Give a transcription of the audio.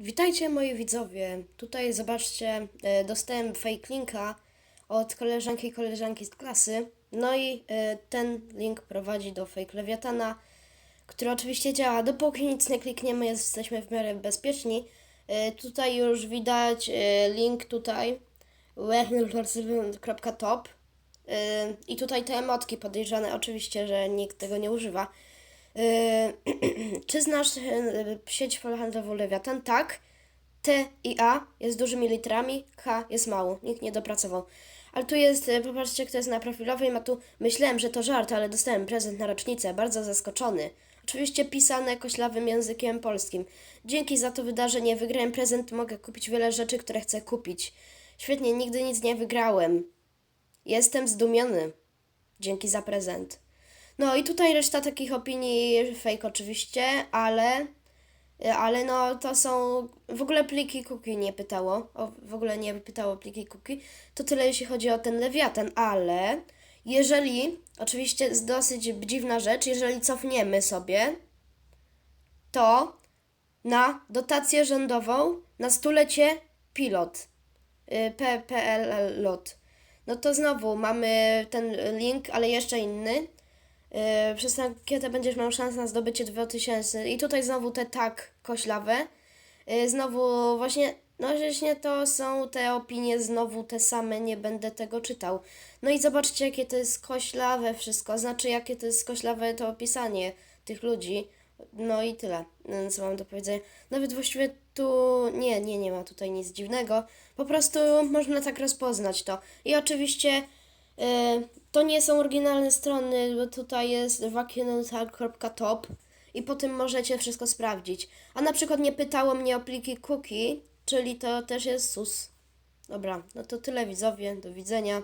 Witajcie moi widzowie. Tutaj zobaczcie, e, dostałem fake linka od koleżanki i koleżanki z klasy. No i e, ten link prowadzi do fake lewiatana, który oczywiście działa. Dopóki nic nie klikniemy, jesteśmy w miarę bezpieczni. E, Tutaj już widać link tutaj top i tutaj te emotki podejrzane, oczywiście, że nikt tego nie używa. Yy, Czy znasz yy, sieć handlową Lewiatan? Tak. T i A jest dużymi literami, H jest mało. Nikt nie dopracował. Ale tu jest, yy, popatrzcie, kto jest na profilowej, ma tu, myślałem, że to żart, ale dostałem prezent na rocznicę, bardzo zaskoczony. Oczywiście pisane koślawym językiem polskim. Dzięki za to wydarzenie wygrałem prezent, mogę kupić wiele rzeczy, które chcę kupić. Świetnie, nigdy nic nie wygrałem. Jestem zdumiony. Dzięki za prezent. No i tutaj reszta takich opinii fake oczywiście, ale ale no to są w ogóle pliki cookie nie pytało, o, w ogóle nie pytało pliki cookie. To tyle jeśli chodzi o ten lewiatan, ale jeżeli oczywiście jest dosyć dziwna rzecz, jeżeli cofniemy sobie to na dotację rządową na stulecie pilot y, P- PLL lot. No to znowu mamy ten link, ale jeszcze inny. Yy, przez tę ankietę będziesz miał szansę na zdobycie 2000. I tutaj znowu te tak koślawe. Yy, znowu właśnie, no właśnie to są te opinie znowu te same, nie będę tego czytał. No i zobaczcie jakie to jest koślawe wszystko, znaczy jakie to jest koślawe to opisanie tych ludzi. No i tyle, yy, co mam do powiedzenia. Nawet właściwie tu nie, nie, nie ma tutaj nic dziwnego. Po prostu można tak rozpoznać to. I oczywiście to nie są oryginalne strony, bo tutaj jest wakienontal.top i po tym możecie wszystko sprawdzić. A na przykład nie pytało mnie o pliki cookie, czyli to też jest sus. Dobra, no to tyle widzowie, do widzenia.